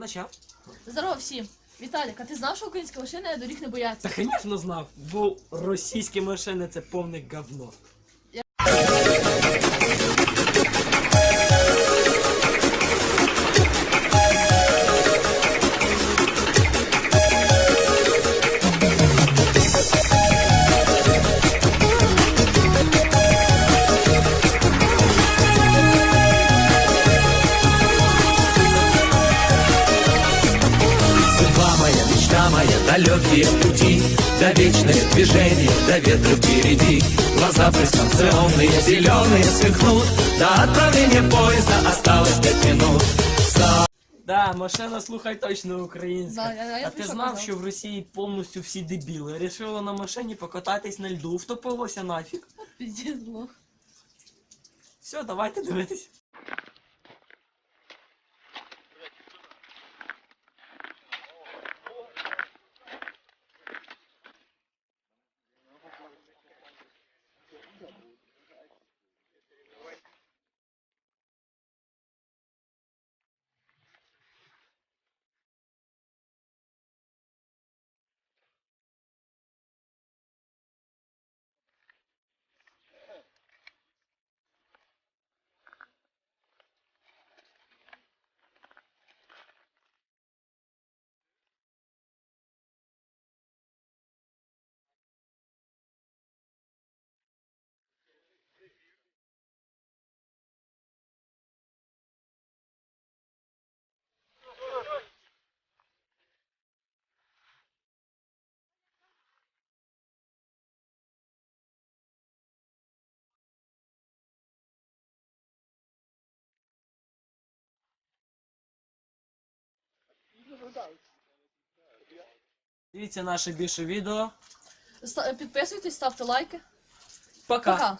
почав. Здорово всім! Віталік, а ти знав, що українські машини доріг не бояться? Та, звісно, знав, бо російські машини це повне говно. Моя, далекие пути До вечное движение, до ветра впереди Глаза пристанционные, зеленые сверкнут До отправления поезда осталось пять минут Да, машина, слухай точно українська. Да, я- я а ти знав, казав? що в Росії повністю всі дебіли. Рішили на машині покататись на льду, втопилося нафіг. Піздець лох. Все, давайте дивитись. Дивіться наше більше відео. Ста- Підписуйтесь, ставте лайки. Пока. Пока.